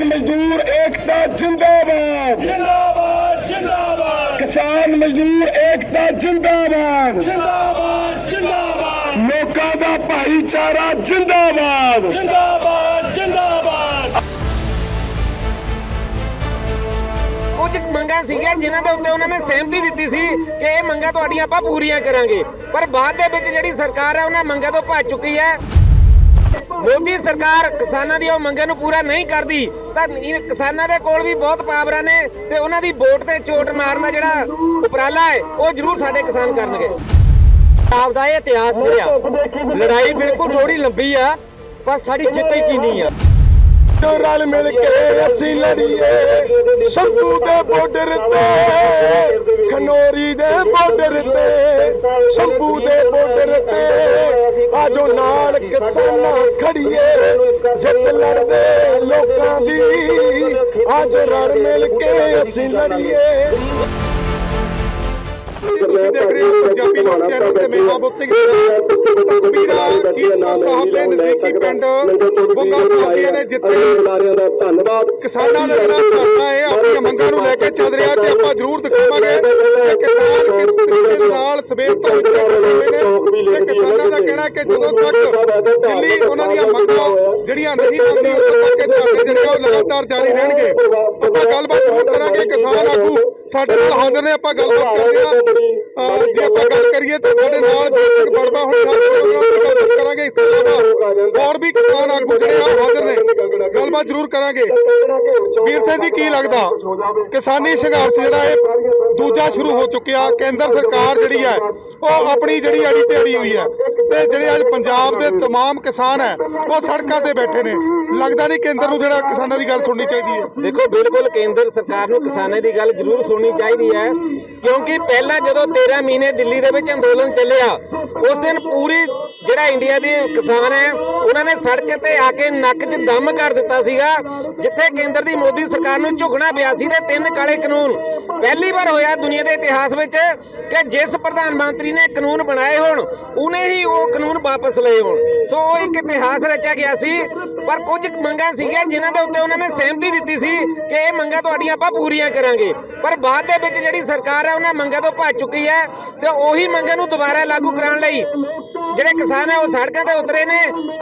ਕਿਸਾਨ ਮਜ਼ਦੂਰ ਏਕਤਾ ਜਿੰਦਾਬਾਦ। ਜਿੰਦਾਬਾਦ ਜਿੰਦਾਬਾਦ। ਕਿਸਾਨ ਮਜ਼ਦੂਰ ਏਕਤਾ ਜਿੰਦਾਬਾਦ। ਜਿੰਦਾਬਾਦ ਜਿੰਦਾਬਾਦ। ਲੋਕਾਂ ਦਾ ਭਾਈਚਾਰਾ ਜਿੰਦਾਬਾਦ। ਜਿੰਦਾਬਾਦ ਜਿੰਦਾਬਾਦ। ਕੁਝ ਮੰਗਾਂ ਸੀਗੀਆਂ ਜਿਨ੍ਹਾਂ ਦੇ ਉੱਤੇ ਉਹਨਾਂ ਨੇ ਸਹਿਮਤੀ ਦਿੱਤੀ ਸੀ ਕਿ ਇਹ ਮੰਗਾਂ ਤੁਹਾਡੀਆਂ ਆਪਾਂ ਪੂਰੀਆਂ ਕਰਾਂਗੇ। ਪਰ ਬਾਅਦ ਦੇ ਵਿੱਚ ਜਿਹੜੀ ਸਰਕਾਰ ਹੈ ਉਹਨਾਂ ਮੰਗਾਂ ਤੋਂ ਭੱਜ ਚੁੱਕੀ ਹੈ। ਮੋਦੀ ਸਰਕਾਰ ਕਿਸਾਨਾਂ ਦੀਆਂ ਉਹ ਮੰਗਾਂ ਨੂੰ ਪੂਰਾ ਨਹੀਂ ਕਰਦੀ, ਤਾਂ ਇਹ ਕਿਸਾਨਾਂ ਦੇ ਕੋਲ ਵੀ ਬਹੁਤ ਪਾਵਰਾਂ ਨੇ ਤੇ ਉਹਨਾਂ ਦੀ ਵੋਟ ਤੇ ਚੋਟ ਮਾਰਨ ਦਾ ਜਿਹੜਾ ਉਪਰਾਲਾ ਹੈ, ਉਹ ਜ਼ਰੂਰ ਸਾਡੇ ਕਿਸਾਨ ਕਰਨਗੇ। ਪੰਜਾਬ ਦਾ ਇਹ ਇਤਿਹਾਸ ਰਿਹਾ। ਲੜਾਈ ਬਿਲਕੁਲ ਥੋੜੀ ਲੰਬੀ ਆ, ਪਰ ਸਾਡੀ ਜਿੱਤ ਯਕੀਨੀ ਆ। ਜੋ ਰਲ ਮਿਲ ਕੇ ਅਸੀਂ ਲੜੀਏ। ਸ਼ੰਭੂ ਦੇ ਬਾਰਡਰ ਤੇ, ਖਨੋਰੀ ਦੇ ਬਾਰਡਰ ਤੇ, ਸ਼ੰਭੂ ਦੇ ਬਾਰਡਰ ਤੇ, ਆਜੋ ਨਾਲ ਕਿਸਾਨਾਂ ਖੜੀਏ। ਜਿੱਤ ਲੜਦੇ ਲੋਕਾਂ ਦੀ, ਅੱਜ ਰਲ ਮਿਲ ਕੇ ਅਸੀਂ ਲੜੀਏ। ਤੁਸੀਂ ਦੇਖ ਰਹੇ ਹੋ ਪੰਜਾਬੀ ਲੋਕ ਚੈਨਲ ਤੇ ਮੈਂ ਬਾਬੂ ਸਿੰਘ ਤਸਵੀਰਾਂ ਕੀਰਤਪੁਰ ਸਾਹਿਬ ਦੇ ਨਜ਼ਦੀਕੀ ਪਿੰਡ ਬੁੱਗਾ ਸਾਹਿਬ ਦੇ ਜਿੱਥੇ ਕਿਸਾਨਾਂ ਦਾ ਜਿਹੜਾ ਧਰਨਾ ਹੈ, ਆਪਣੀਆਂ ਮੰਗਾਂ ਨੂੰ ਲੈ ਕੇ ਚੱਲ ਰਿਹਾ ਤੇ ਆਪਾਂ ਜ਼ਰੂਰ ਦਿਖਾਵਾਂਗੇ। ਕਿਸ ਤਰੀਕੇ ਦੇ ਨਾਲ ਸਵੇਰ ਤੋਂ ਇੱਥੇ ਖੜੇ ਹੋਏ ਨੇ ਤੇ ਕਿਸਾਨਾਂ ਦਾ ਕਹਿਣਾ ਹੈ ਕਿ ਜਦੋਂ ਤੱਕ ਦਿੱਲੀ ਉਹਨਾਂ ਦੀਆਂ ਮੰਗਾਂ ਜਿਹੜੀਆਂ ਨਹੀਂ ਮੰਨਦੀ ਉਦੋਂ ਤੱਕ ਇਹ ਧਰਨੇ ਜਿਹੜੇ ਉਹ ਲਗਾਤਾਰ ਜਾਰੀ ਰਹਿਣਗੇ। ਆਪਾਂ ਗੱਲਬਾਤ ਜ਼ਰੂਰ ਕਰਾਂਗੇ ਕਿਸਾਨ ਆਗੂ ਸਾਡੇ ਨਾਲ ਹਾਜ਼ਰ ਨੇ ਆਪਾਂ ਗੱਲਬਾਤ ਕਰਦੇ ਹਾਂ। ਅਹ ਜੇ ਆਪਾਂ ਗੱਲ ਕਰੀਏ ਤਾਂ ਸਾਡੇ ਨਾਲ ਬੇਸਿਕ ਬੜਬਾ ਹੁਣ ਉਹਨਾਂ ਨਾਲ ਗੱਲਬਾਤ ਜ਼ਰੂਰ ਕਰਾਂਗੇ ਵੀਰ ਸਿੰਘ ਜੀ ਕੀ ਲੱਗਦਾ ਕਿਸਾਨੀ ਸੰਘਰਸ਼ ਜਿਹੜਾ ਹੈ ਦੂਜਾ ਸ਼ੁਰੂ ਹੋ ਚੁੱਕਿਆ ਕੇਂਦਰ ਸਰਕਾਰ ਜਿਹੜੀ ਹੈ ਉਹ ਆਪਣੀ ਜਿਹੜੀ ਅੜੀ ਤੇ ਅੜੀ ਹੋਈ ਹੈ ਤੇ ਜਿਹੜੇ ਅੱਜ ਪੰਜਾਬ ਦੇ तमाम ਕਿਸਾਨ ਹੈ ਉਹ ਸੜਕਾਂ ਤੇ ਬੈਠੇ ਨੇ ਲੱਗਦਾ ਨਹੀਂ ਕੇਂਦਰ ਨੂੰ ਜਿਹੜਾ ਕਿਸਾਨਾਂ ਦੀ ਗੱਲ ਸੁਣਨੀ ਚਾਹੀਦੀ ਹੈ ਦੇਖੋ ਬਿਲਕੁਲ ਕੇਂਦਰ ਸਰਕਾਰ ਨੂੰ ਕਿਸਾਨਾਂ ਦੀ ਗੱਲ ਜ਼ਰੂਰ ਸੁਣਨੀ ਚਾਹੀਦੀ ਹੈ ਕਿਉਂਕਿ ਪਹਿਲਾਂ ਜਦੋਂ 13 ਮਹੀਨੇ ਦਿੱਲੀ ਦੇ ਵਿੱਚ ਅੰਦੋਲਨ ਚੱਲਿਆ ਉਸ ਦਿਨ ਪੂਰੀ ਜਿਹੜਾ ਇੰਡੀਆ ਦੇ ਕਿਸਾਨ ਹੈ ਉਹਨਾਂ ਨੇ ਸੜਕ ਤੇ ਆ ਕੇ ਨੱਕ 'ਚ ਦਮ ਕਰ ਦਿੱਤਾ ਸੀਗਾ, ਜਿੱਥੇ ਕੇਂਦਰ ਦੀ ਮੋਦੀ ਸਰਕਾਰ ਨੂੰ ਝੁਕਣਾ ਪਿਆ ਸੀ ਤੇ ਤਿੰਨ ਕਾਲੇ ਕਾਨੂੰਨ। ਪਹਿਲੀ ਵਾਰ ਹੋਇਆ ਦੁਨੀਆ ਦੇ ਇਤਿਹਾਸ ਵਿੱਚ ਕਿ ਜਿਸ ਪ੍ਰਧਾਨ ਮੰਤਰੀ ਨੇ ਕਾਨੂੰਨ ਬਣਾਏ ਹੋਣ, ਉਹਨੇ ਹੀ ਉਹ ਕਾਨੂੰਨ ਵਾਪਸ ਲਏ ਹੋਣ। ਸੋ ਉਹ ਇੱਕ ਇਤਿਹਾਸ ਰਚਿਆ ਗਿਆ ਸੀ, ਪਰ ਕੁਝ ਮੰਗਾਂ ਸੀਗੀਆਂ ਜਿਨ੍ਹਾਂ ਦੇ ਉੱਤੇ ਉਹਨਾਂ ਨੇ ਸਹਿਮਤੀ ਦਿੱਤੀ ਸੀ ਕਿ ਇਹ ਮੰਗਾਂ ਤੁਹਾਡੀਆਂ ਆਪਾਂ ਪੂਰੀਆਂ ਕਰਾਂਗੇ। ਪਰ ਬਾਅਦ ਦੇ ਵਿੱਚ ਜਿਹੜੀ ਸਰਕਾਰ ਹੈ ਉਹਨਾਂ ਮੰਗਾਂ ਤੋਂ ਭੱਜ ਚੁੱਕੀ ਹੈ ਤੇ ਉਹੀ ਮੰਗਾਂ ਨੂੰ ਦੁਬਾਰਾ ਲਾਗੂ ਕਰਾਉਣ ਲਈ ਜਿਹੜੇ ਕਿਸਾਨ ਹੈ ਉਹ ਸੜਕਾਂ ਤੇ ਉਤਰੇ ਨੇ।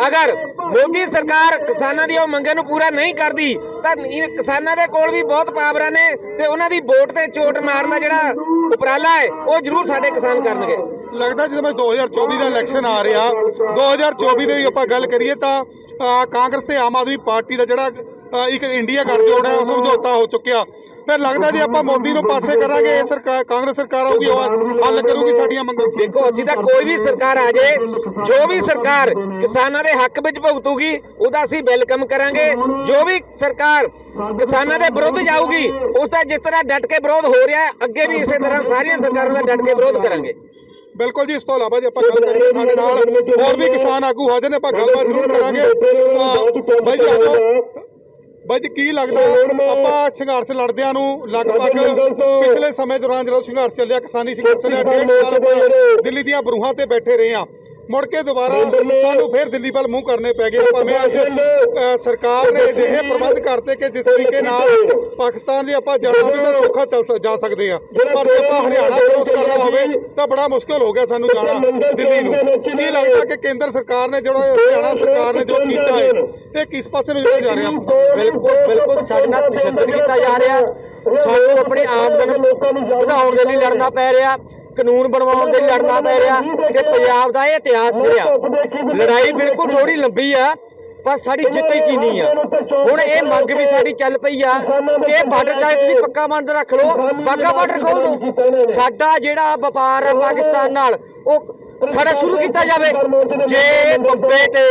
ਅਗਰ ਮੋਦੀ ਸਰਕਾਰ ਕਿਸਾਨਾਂ ਦੀਆਂ ਉਹ ਮੰਗਾਂ ਨੂੰ ਪੂਰਾ ਨਹੀਂ ਕਰਦੀ, ਤਾਂ ਕਿਸਾਨਾਂ ਦੇ ਕੋਲ ਵੀ ਬਹੁਤ ਪਾਵਰਾਂ ਨੇ ਤੇ ਉਹਨਾਂ ਦੀ ਵੋਟ ਤੇ ਚੋਟ ਮਾਰਨ ਦਾ ਜਿਹੜਾ ਉਪਰਾਲਾ ਹੈ, ਉਹ ਜ਼ਰੂਰ ਸਾਡੇ ਕਿਸਾਨ ਕਰਨਗੇ। ਲੱਗਦਾ ਜਦੋਂ ਮੈਂ 2024 ਦਾ ਇਲੈਕਸ਼ਨ ਆ ਰਿਹਾ 2024 ਦੇ ਵੀ ਆਪਾਂ ਗੱਲ ਕਰੀਏ ਤਾਂ ਕਾਂਗਰਸ ਤੇ ਆਮ ਆਦਮੀ ਪਾਰਟੀ ਦਾ ਜਿਹੜਾ ਇੱਕ ਇੰਡੀਆ ਗੱਠਜੋੜ ਹੈ ਉਹ ਸਮਝੌਤਾ ਹੋ ਚੁੱਕਿਆ। ਫਿਰ ਲੱਗਦਾ ਜੀ ਆਪਾਂ ਮੋਦੀ ਨੂੰ ਪਾਸੇ ਕਰਾਂਗੇ ਇਹ ਸਰਕਾਰ ਕਾਂਗਰਸ ਸਰਕਾਰ ਆਊਗੀ ਉਹ ਹੱਲ ਕਰੂਗੀ ਸਾਡੀਆਂ ਮੰਗਾਂ। ਦੇਖੋ ਅਸੀਂ ਤਾਂ ਕੋਈ ਵੀ ਸਰਕਾਰ ਆ ਜਾਏ ਜੋ ਵੀ ਸਰਕਾਰ ਕਿਸਾਨਾਂ ਦੇ ਹੱਕ ਵਿੱਚ ਭੁਗਤੂਗੀ ਉਹਦਾ ਅਸੀਂ ਵੈਲਕਮ ਕਰਾਂਗੇ। ਜੋ ਵੀ ਸਰਕਾਰ ਕਿਸਾਨਾਂ ਦੇ ਵਿਰੁੱਧ ਜਾਊਗੀ ਉਸ ਦਾ ਜਿਸ ਤਰ੍ਹਾਂ ਡਟ ਕੇ ਵਿਰੋਧ ਹੋ ਰਿਹਾ ਹੈ ਅੱਗੇ ਵੀ ਇਸੇ ਤਰ੍ਹਾਂ ਸਾਰੀਆਂ ਸਰਕਾਰਾਂ ਦਾ ਡਟ ਕੇ ਵਿਰੋਧ ਕਰਾਂਗੇ। ਬਿਲਕੁਲ ਜੀ ਇਸ ਤੋਂ ਇਲਾਵਾ ਜੇ ਆਪਾਂ ਗੱਲ ਕਰੀਏ ਸਾਡੇ ਨਾਲ ਹੋਰ ਵੀ ਕਿਸਾਨ ਆਗੂ ਹਾਜ਼ਰ ਨੇ ਆਪਾਂ ਗੱਲਬਾਤ ਜ਼ਰੂਰ ਕਰਾਂਗੇ। ਬਾਈ ਜੀ ਆਜੋ ਬਾਈ ਜੀ ਕੀ ਲੱਗਦਾ? ਆਪਾਂ ਸੰਘਰਸ਼ ਲੜਦਿਆਂ ਨੂੰ ਲਗਭਗ ਪਿਛਲੇ ਸਮੇਂ ਦੌਰਾਨ ਜਦੋਂ ਸੰਘਰਸ਼ ਚੱਲਿਆ ਕਿਸਾਨੀ ਸੰਘਰਸ਼ ਨੇ ਡੇਢ ਸਾਲ ਦਿੱਲੀ ਦੀਆਂ ਬਰੂਹਾਂ ਤੇ ਬੈਠੇ ਰਹੇ ਆ ਮੁੜ ਕੇ ਦੁਬਾਰਾ ਸਾਨੂੰ ਫੇਰ ਦਿੱਲੀ ਵੱਲ ਮੂੰਹ ਕਰਨੇ ਪੈ ਗਏ। ਭਾਵੇਂ ਅੱਜ ਸਰਕਾਰ ਨੇ ਅਜਿਹੇ ਪ੍ਰਬੰਧ ਕਰਤੇ ਕਿ ਜਿਸ ਤਰੀਕੇ ਨਾਲ ਪਾਕਿਸਤਾਨ ਦੀ ਆਪਾਂ ਜਾਣਾ ਵੀ ਤਾਂ ਸੌਖਾ ਚੱਲ ਜਾ ਸਕਦੇ ਆ ਪਰ ਜੇ ਆਪਾਂ ਹਰਿਆਣਾ ਕ੍ਰੋਸ ਕਰਨਾ ਹੋਵੇ ਤਾਂ ਬੜਾ ਮੁਸ਼ਕਲ ਹੋ ਗਿਆ ਸਾਨੂੰ ਜਾਣਾ ਦਿੱਲੀ ਨੂੰ। ਕੀ ਲੱਗਦਾ ਕਿ ਕੇਂਦਰ ਸਰਕਾਰ ਨੇ ਜਿਹੜਾ ਹਰਿਆਣਾ ਸਰਕਾਰ ਨੇ ਜੋ ਕੀਤਾ ਹੈ ਇਹ ਕਿਸ ਪਾਸੇ ਨੂੰ ਜਿਹੜਾ ਜਾ ਰਿਹਾ? ਬਿਲਕੁਲ। ਬਿਲਕੁਲ। ਸਾਡੇ ਨਾਲ ਤਸ਼ੱਦਦ ਕੀਤਾ ਜਾ ਰਿਹਾ। ਸਾਨੂੰ ਆਪਣੀ ਆਮਦਨ ਵਧਾਉਣ ਦੇ ਲਈ ਲੜਨਾ ਪੈ ਰਿਹਾ। ਕਾਨੂੰਨ ਬਣਵਾਉਣ ਦੇ ਲੜਨਾ ਪੈ ਰਿਹਾ ਤੇ ਪੰਜਾਬ ਦਾ ਇਹ ਇਤਿਹਾਸ ਰਿਹਾ। ਲੜਾਈ ਬਿਲਕੁਲ ਥੋੜੀ ਲੰਬੀ ਆ ਪਰ ਸਾਡੀ ਜਿੱਤ ਯਕੀਨੀ ਆ। ਹੁਣ ਇਹ ਮੰਗ ਵੀ ਸਾਡੀ ਚੱਲ ਪਈ ਆ ਕਿ ਇਹ ਬਾਰਡਰ ਚਾਹੇ ਤੁਸੀਂ ਪੱਕਾ ਬੰਦ ਰੱਖ ਲਓ ਬਾਗਾ ਬਾਰਡਰ ਖੋਲ ਦਿਓ ਸਾਡਾ ਜਿਹੜਾ ਵਪਾਰ ਹੈ ਪਾਕਿਸਤਾਨ ਨਾਲ ਉਹ ਸਾਡਾ ਸ਼ੁਰੂ ਕੀਤਾ ਜਾਵੇ। ਜੇ ਬੰਬੇ ਤੇ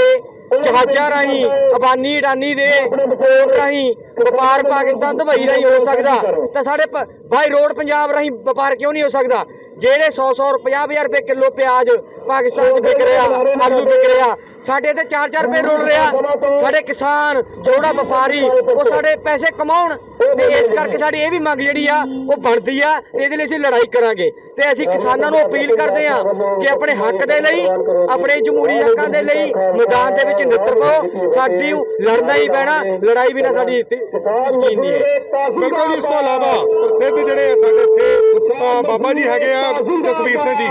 ਜਹਾਜ਼ਾਂ ਰਾਹੀਂ ਅਬਾਨੀ ਅਡਾਨੀ ਦੇ ਪੋਰਟ ਰਾਹੀਂ ਵਪਾਰ ਪਾਕਿਸਤਾਨ ਦੁਬਈ ਰਾਹੀਂ ਹੋ ਸਕਦਾ। ਤਾਂ ਸਾਡੇ ਬਾਈ ਰੋਡ ਪੰਜਾਬ ਰਾਹੀਂ ਵਪਾਰ ਕਿਉਂ ਨਹੀਂ ਹੋ ਸਕਦਾ? ਜਿਹੜੇ 100 100 50 ਰੁਪਏ ਕਿਲੋ ਪਿਆਜ਼ ਪਾਕਿਸਤਾਨ 'ਚ ਵਿਕ ਰਿਹਾ ਆਲੂ ਵਿਕ ਰਿਹਾ ਸਾਡੇ ਤੇ 4-4 ਰੁਪਏ ਰੁਲ ਰਿਹਾ। ਸਾਡੇ ਕਿਸਾਨ ਜਿਹੜਾ ਵਪਾਰੀ ਉਹ ਸਾਡੇ ਪੈਸੇ ਕਮਾਉਣ ਤੇ ਇਸ ਕਰਕੇ ਸਾਡੀ ਇਹ ਵੀ ਮੰਗ ਜਿਹੜੀ ਆ ਉਹ ਬਣਦੀ ਆ ਇਹਦੇ ਲਈ ਅਸੀਂ ਲੜਾਈ ਕਰਾਂਗੇ। ਤੇ ਅਸੀਂ ਕਿਸਾਨਾਂ ਨੂੰ ਅਪੀਲ ਕਰਦੇ ਆ ਕਿ ਆਪਣੇ ਹੱਕ ਦੇ ਲਈ ਆਪਣੇ ਜਮਹੂਰੀ ਹੱਕਾਂ ਦੇ ਲਈ ਮੈਦਾਨ ਦੇ ਵਿੱਚ ਨਿੱਤਰ ਪਾਓ ਸਾਡੀ ਲੜਨਾ ਹੀ ਪੈਣਾ ਲੜਾਈ ਬਿਨਾ ਸਾਡੀ ਇੱਥੇ ਯਕੀਨ ਨਹੀਂ ਹੈ। ਬਿਲਕੁਲ ਇਸ ਤੋਂ ਇਲਾਵਾ ਪ੍ਰਸਿੱਧ ਜਿਹੜੇ ਆ ਸਾਡੇ ਇੱਥੇ ਬਾਬਾ ਜੀ ਹੈਗੇ ਆ ਜਸਵੀਰ ਸਿੰਘ ਜੀ।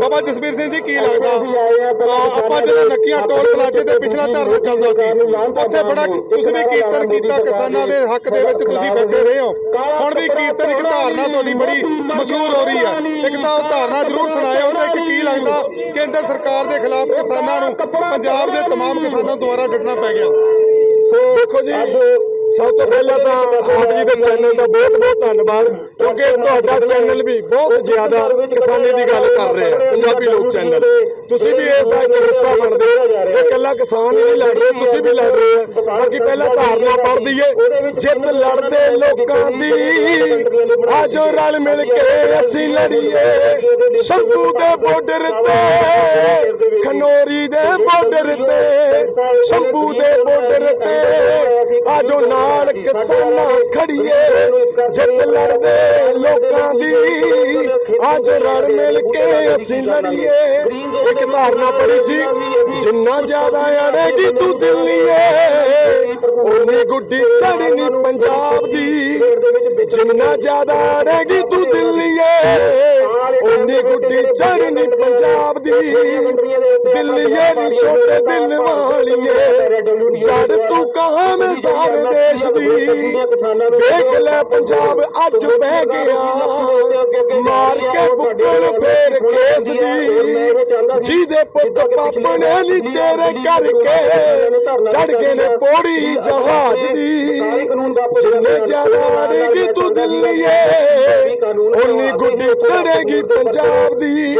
ਬਾਬਾ ਜਸਵੀਰ ਸਿੰਘ ਜੀ ਕੀ ਲੱਗਦਾ ਅ, ਆਪਾਂ ਜਦੋਂ ਨੱਕੀਆਂ ਟੋਲ ਪਲਾਜ਼ੇ ਤੇ ਪਿਛਲਾ ਧਰਨਾ ਚੱਲਦਾ ਸੀ ਉੱਥੇ ਬੜਾ ਤੁਸੀਂ ਵੀ ਕੀਰਤਨ ਕੀਤਾ ਕਿਸਾਨਾਂ ਦੇ ਹੱਕ ਦੇ ਵਿੱਚ ਤੁਸੀਂ ਬੈਠੇ ਰਹੇ ਹੋ ਹੁਣ ਵੀ ਕੀਰਤਨ ਇੱਕ ਧਾਰਨਾ ਤੁਹਾਡੀ ਬੜੀ ਮਸ਼ਹੂਰ ਹੋ ਰਹੀ ਹੈ ਇੱਕ ਤਾਂ ਉਹ ਧਾਰਨਾ ਜ਼ਰੂਰ ਸੁਣਾਇਓ ਤੇ ਇੱਕ ਕੀ ਲੱਗਦਾ ਕੇਂਦਰ ਸਰਕਾਰ ਦੇ ਖਿਲਾਫ ਕਿਸਾਨਾਂ ਨੂੰ ਪੰਜਾਬ ਦੇ तमाम ਕਿਸਾਨਾਂ ਦੁਆਰਾ ਡਟਣਾ ਪੈ ਗਿਆ ਦੇਖੋ ਜੀ ਸਭ ਤੋਂ ਪਹਿਲਾਂ ਤਾਂ ਆਪ ਜੀ ਦੇ ਚੈਨਲ ਦਾ ਬਹੁਤ ਬਹੁਤ ਧੰਨਵਾਦ, ਕਿਉਂਕਿ ਤੁਹਾਡਾ ਚੈਨਲ ਵੀ ਬਹੁਤ ਜ਼ਿਆਦਾ ਕਿਸਾਨੀ ਦੀ ਗੱਲ ਕਰ ਰਿਹਾ ਹੈ ਪੰਜਾਬੀ ਲੋਕ ਚੈਨਲ। ਤੁਸੀਂ ਵੀ ਇਸ ਦਾ ਇੱਕ ਹਿੱਸਾ ਬਣਦੇ ਹੋ, ਇਹ ਇਕੱਲਾ ਕਿਸਾਨ ਹੀ ਨਹੀਂ ਲੜ ਰਹੇ, ਤੁਸੀਂ ਵੀ ਲੜ ਰਹੇ ਹੋ ਬਾਕੀ ਪਹਿਲਾਂ ਧਾਰਨਾ ਪੜ੍ਹ ਦਈਏ, ਜਿੱਤ ਲੜਦੇ ਲੋਕਾਂ ਦੀ। ਆਜੋ ਰਲ ਮਿਲ ਕੇ ਅਸੀਂ ਲੜੀਏ, ਸ਼ੰਭੂ ਦੇ ਬਾਰਡਰ ਤੇ, ਖਨੋਰੀ ਦੇ ਬਾਰਡਰ ਤੇ, ਸ਼ੰਭੂ ਦੇ ਬਾਰਡਰ ਤੇ, ਆਜੋ ਨਾਲ ਕਿਸਾਨਾਂ ਖੜੀਏ, ਜਿੱਤ ਲੜਦੇ ਲੋਕਾਂ ਦੀ। ਅੱਜ ਰਲ ਮਿਲ ਕੇ ਅਸੀਂ ਲੜੀਏ। ਇੱਕ ਧਾਰਨਾ ਪੜੀ ਸੀ, ਜਿੰਨਾ ਜ਼ਿਆਦਾ ਅੜੇਗੀ ਤੂੰ ਦਿੱਲੀਏ ਉਨੀ ਗੁੱਡੀ ਚੜਨੀ ਪੰਜਾਬ ਦੀ। ਜਿੰਨਾ ਜ਼ਿਆਦਾ ਅੜੇਗੀ ਤੂੰ ਦਿੱਲੀਏ ਉਨੀ ਗੁੱਡੀ ਚੜਨੀ ਪੰਜਾਬ ਦੀ। ਦਿੱਲੀਏ ਨੀ ਛੋਟੇ ਦਿਲ ਵਾਲੀਏ। ਜੜ ਤੂੰ ਕਹਾਂ ਮੈਂ ਸਾਰੇ ਦੇਸ਼ ਦੀ ਦੇਖ ਲੈ ਪੰਜਾਬ ਅੱਜ ਬਹਿ ਗਿਆ। ਮਾਰ ਕੇ ਬੁੱਕਲ ਫੇਰ ਕੇਸ ਦੀ। ਜਿਹਦੇ ਪੁੱਤ ਪਾਪਣੇ ਨੀ ਤੇਰੇ ਕਰਕੇ ਚੜ ਗਏ ਨੇ ਪੋੜੀ ਜਹਾਜ਼ ਦੀ। ਜਿੰਨੇ ਜ਼ਿਆਦਾ ਅੜੇਗੀ ਤੂੰ ਦਿੱਲੀਏ ਉਨੀ ਗੁੱਡੀ ਚੜੇਗੀ ਪੰਜਾਬ ਦੀ।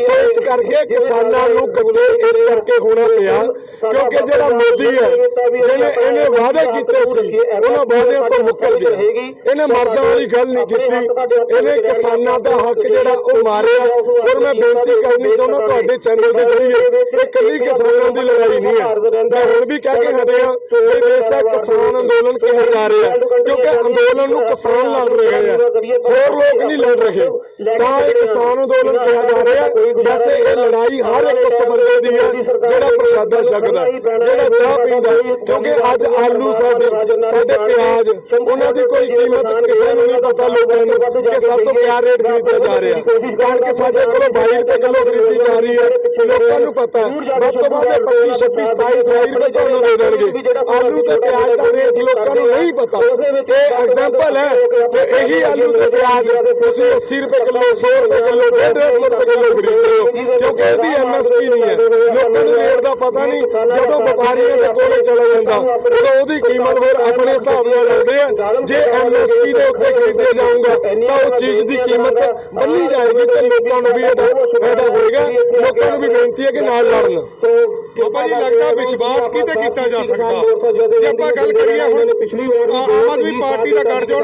ਸੋ ਇਸ ਕਰਕੇ ਕਿਸਾਨਾਂ ਨੂੰ ਗੱਲੇ ਇਸ ਕਰਕੇ ਹੋਣਾ ਪਿਆ ਕਿਉਂਕਿ ਜਿਹੜਾ ਮੋਦੀ ਹੈ ਜਿਹਨੇ ਇਹਨੇ ਵਾਅਦੇ ਕੀਤੇ ਸੀ। ਉਹਨਾਂ ਵਾਅਦਿਆਂ ਤੋਂ ਮੁੱਕਰ ਗਿਆ। ਇਹਨੇ ਮਰਦਾਂ ਵਾਲੀ ਗੱਲ ਨਹੀਂ ਕੀਤੀ। ਇਹਨੇ ਕਿਸਾਨਾਂ ਦਾ ਹੱਕ ਜਿਹੜਾ ਉਹ ਮਾਰਿਆ ਔਰ ਮੈਂ ਬੇਨਤੀ ਕਰਨੀ ਚਾਹੁੰਦਾ ਤੁਹਾਡੇ ਚੈਨਲ ਦੇ ਜ਼ਰੀਏ ਇਹ ਇਕੱਲੀ ਕਿਸਾਨਾਂ ਦੀ ਲੜਾਈ ਨਹੀਂ ਹੈ। ਮੈਂ ਹੁਣ ਵੀ ਕਹਿ ਕੇ ਹਟਿਆ ਕਿ ਦੇਸ਼ ਕਿਸਾਨ ਅੰਦੋਲਨ ਕਿਹਾ ਜਾ ਰਿਹਾ ਕਿਉਂਕਿ ਅੰਦੋਲਨ ਨੂੰ ਕਿਸਾਨ ਲੜ ਰਹੇ ਆ ਹੋਰ ਲੋਕ ਨਹੀਂ ਲੜ ਰਹੇ। ਤਾਂ ਇਹ ਕਿਸਾਨ ਅੰਦੋਲਨ ਕਿਹਾ ਜਾ ਰਿਹਾ ਵੈਸੇ ਇਹ ਲੜਾਈ ਹਰ ਇੱਕ ਬੰਦੇ ਦੀ ਹੈ ਜਿਹੜਾ ਪ੍ਰਸ਼ਾਦਾ ਛਕਦਾ ਜਿਹੜਾ ਚਾਹ ਪੀਂਦਾ ਕਿਉਂਕਿ ਅੱਜ ਆਲੂ ਸਾਡੇ ਸਾਡੇ ਪਿਆਜ਼ ਉਹਨਾਂ ਦੀ ਕੋਈ ਕੀਮਤ ਕਿਸੇ ਨੂੰ ਨਹੀਂ ਪਤਾ ਲੋਕਾਂ ਨੂੰ ਕਿ ਸਭ ਤੋਂ ਕਿਆ ਰੇਟ ਖਰੀਦਿਆ ਜਾ ਰਿਹਾ। ਕਣਕ ਸਾਡੇ ਕੋਲੋਂ 22 ਰੁਪਏ ਕਿਲੋ ਖਰੀਦੀ ਜਾ ਰਹੀ ਹੈ। ਲੋਕਾਂ ਨੂੰ ਪਤਾ। ਵੱਧ ਤੋਂ ਵੱਧ 25 26 27 28 ਰੁਪਏ ਤੁਹਾਨੂੰ ਦੇ ਦੇਣਗੇ। ਆਲੂ ਤੇ ਪਿਆਜ਼ ਦਾ ਰੇਟ ਲੋਕਾਂ ਨੂੰ ਨਹੀਂ ਪਤਾ। ਇਹ ਐਗਜ਼ਾਮਪਲ ਹੈ ਤੇ ਇਹੀ ਆਲੂ ਤੇ ਪਿਆਜ਼ ਤੁਸੀਂ 80 ਰੁਪਏ ਕਿਲੋ 100 ਰੁਪਏ ਕਿਲੋ 150 ਰੁਪਏ ਕਿਲੋ ਖਰੀਦ ਰਹੇ ਹੋ। ਕਿਉਂਕਿ ਇਹਦੀ ਐਮਐਸਪੀ ਨਹੀਂ ਹੈ। ਲੋਕਾਂ ਨੂੰ ਰੇਟ ਦਾ ਪਤਾ ਨਹੀਂ। ਜਦੋਂ ਵਪਾਰੀਆਂ ਦੇ ਕੋਲੇ ਚਲਾ ਜਾਂਦਾ ਉਦੋਂ ਉਹਦੀ ਕੀਮਤ ਹੋਰ ਆਪਣੇ ਹਿਸਾਬ ਨਾਲ ਲਾਉਂਦੇ ਆ ਜੇ ਐਮਐਸਪੀ ਦੇ ਉੱਤੇ ਖਰੀਦਿਆ ਜਾਊਗਾ ਤਾਂ ਉਹ ਚੀਜ਼ ਦੀ ਕੀਮਤ ਬੰਨੀ ਜਾਏਗੀ ਤੇ ਲੋਕਾਂ ਨੂੰ ਵੀ ਇਹਦਾ ਫਾਇਦਾ ਹੋਏਗਾ। ਲੋਕਾਂ ਨੂੰ ਵੀ ਬੇਨਤੀ ਹੈ ਕਿ ਨਾਲ ਲੜਨ। ਬਾਬਾ ਜੀ ਲੱਗਦਾ ਵਿਸ਼ਵਾਸ ਕਿਤੇ ਕੀਤਾ ਜਾ ਸਕਦਾ? ਜੇ ਆਪਾਂ ਗੱਲ ਕਰੀਏ ਹੁਣ ਆ- ਆਮ ਆਦਮੀ ਪਾਰਟੀ ਦਾ ਗੱਠਜੋੜ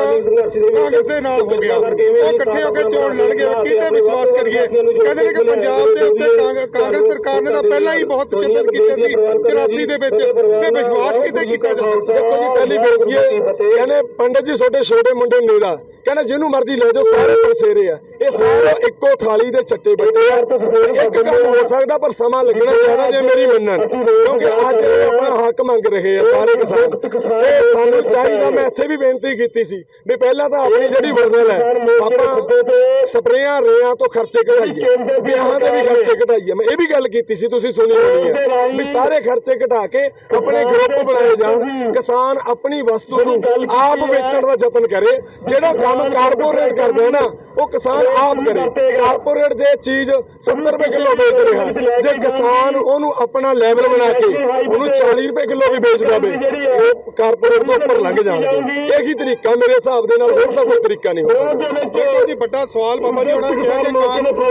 ਕਾਂਗਰਸ ਦੇ ਨਾਲ ਹੋ ਗਿਆ। ਉਹ ਇਕੱਠੇ ਹੋ ਕੇ ਚੋਣ ਲੜਨਗੇ ਕਿਤੇ ਵਿਸ਼ਵਾਸ ਕਰੀਏ? ਕਹਿੰਦੇ ਨੇ ਕਿ ਪੰਜਾਬ ਦੇ ਉੱਤੇ ਕਾਂਗ- ਕਾਂਗਰਸ ਸਰਕਾਰ ਨੇ ਤਾਂ ਪਹਿਲਾਂ ਹੀ ਬਹੁਤ ਤਸ਼ੱਦਦ ਕੀਤੇ ਸੀ 84 ਦੇ ਵਿੱਚ। ਤੇ ਵਿਸ਼ਵਾਸ ਕਿਤੇ ਕੀਤਾ ਜਾ ਸਕਦਾ ਦੇਖੋ ਜੀ ਪਹਿਲੀ ਬੇਨਤੀ ਹੈ ਕਹਿੰਦੇ ਪੰਡਤ ਜੀ ਛੋਟੇ ਛੋਟੇ ਮੁੰਡੇ ਨੀਲਾ ਕਹਿੰਦਾ ਜਿਹਨੂੰ ਮਰਜ਼ੀ ਲੈ ਜਾਓ ਸਾਰੇ ਪਰਸੇਰੇ ਆ। ਇਹ ਸਾਰੇ ਇੱਕੋ ਥਾਲੀ ਦੇ ਚੱਟੇ ਬੱਟੇ ਆ। ਇੱਕ ਕੰਮ ਹੋ ਸਕਦਾ ਪਰ ਸਮਾਂ ਲੱਗਣਾ ਚਾਹੀਦਾ ਜੇ ਮੇਰੀ ਮੰਨਣ। ਕਿਉਂਕਿ ਅੱਜ ਇਹ ਆਪਣਾ ਹੱਕ ਮੰਗ ਰਹੇ ਆ ਸਾਰੇ ਕਿਸਾਨ। ਇਹ ਸਾਨੂੰ ਚਾਹੀਦਾ ਮੈਂ ਇੱਥੇ ਵੀ ਬੇਨਤੀ ਕੀਤੀ ਸੀ ਵੀ ਪਹਿਲਾਂ ਤਾਂ ਆਪਣੀ ਜਿਹੜੀ ਫਸਲ ਹੈ ਆਪਾਂ ਸਪਰੇਆਂ ਰੇਆਂ ਤੋਂ ਖਰਚੇ ਘਟਾਈਏ ਵਿਆਹਾਂ ਦੇ ਵੀ ਖਰਚੇ ਘਟਾਈਏ ਮੈਂ ਇਹ ਵੀ ਗੱਲ ਕੀਤੀ ਸੀ ਤੁਸੀਂ ਸੁਣੀ ਹੋਣੀ ਹੈ ਵੀ ਸਾਰੇ ਖਰਚੇ ਘਟਾ ਕੇ ਆਪਣੇ ਗਰੁੱਪ ਬਣਾਏ ਜਾਣ। ਕਿਸਾਨ ਆਪਣੀ ਵਸਤੂ ਨੂੰ ਆਪ ਵੇਚਣ ਦਾ ਯਤਨ ਕਰੇ। ਜਿਹੜਾ ਕੰਮ ਕਾਰਪੋਰੇਟ ਕਰਦਾ ਹੈ ਨਾ ਉਹ ਕਿਸਾਨ ਆਪ ਕਰੇ। ਕਾਰਪੋਰੇਟ ਜੇ ਚੀਜ਼ 70 ਰੁਪਏ ਕਿਲੋ ਵੇਚ ਰਿਹਾ ਜੇ ਕਿਸਾਨ ਉਹਨੂੰ ਆਪਣਾ ਲੈਵਲ ਬਣਾ ਕੇ ਉਹਨੂੰ 40 ਰੁਪਏ ਕਿਲੋ ਵੀ ਵੇਚ ਦੇਵੇ ਉਹ ਕਾਰਪੋਰੇਟ ਤੋਂ ਉੱਪਰ ਲੰਘ ਜਾਣਗੇ। ਇਹੀ ਤਰੀਕਾ? ਮੇਰੇ ਹਿਸਾਬ ਦੇ ਨਾਲ ਹੋਰ ਤਾਂ ਕੋਈ ਤਰੀਕਾ ਨਹੀਂ ਹੋ ਸਕਦਾ। ਦੇਖੋ ਜੀ ਵੱਡਾ ਸਵਾਲ ਬਾਬਾ ਜੀ ਉਹਨਾਂ ਨੇ ਕਿਹਾ ਕਿ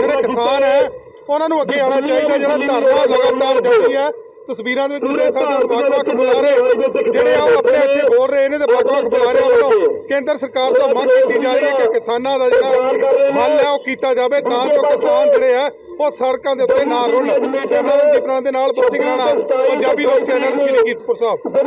ਜਿਹੜੇ ਕਿਸਾਨ ਹੈ ਉਹਨਾਂ ਨੂੰ ਅੱਗੇ ਆਉਣਾ ਚਾਹੀਦਾ ਜਿਹੜਾ ਧਰਨਾ ਲਗਾਤਾਰ ਜਾਰੀ ਹੈ। ਤਸਵੀਰਾਂ ਦੇ ਵਿੱਚ ਤੁਸੀਂ ਦੇਖ ਸਕਦੇ ਹੋ ਵੱਖ-ਵੱਖ ਬੁਲਾਰੇ ਜਿਹੜੇ ਆ ਉਹ ਆਪਣੇ ਇੱਥੇ ਬੋਲ ਰਹੇ ਨੇ ਤੇ ਵੱਖ-ਵੱਖ ਬੁਲਾਰਿਆਂ ਵੱਲੋਂ ਕੇਂਦਰ ਸਰਕਾਰ ਤੋਂ ਮੰਗ ਕੀਤੀ ਜਾ ਰਹੀ ਹੈ ਕਿ ਕਿਸਾਨਾਂ ਦਾ ਜਿਹੜਾ ਹੱਲ ਹੈ ਉਹ ਕੀਤਾ ਜਾਵੇ ਤਾਂ ਜੋ ਕਿਸਾਨ ਜਿਹੜੇ ਆ ਉਹ ਸੜਕਾਂ ਦੇ ਉੱਤੇ ਨਾ ਰੁਲਣ। ਕੈਮਰਾ ਦੇ ਨਾਲ ਬੋਸਿੰਗ ਰਾਣਾ ਪੰਜਾਬੀ ਲੋਕ ਚੈਨਲ ਸ਼੍ਰੀ ਕੀਰਤਪੁਰ ਸਾਹਿਬ।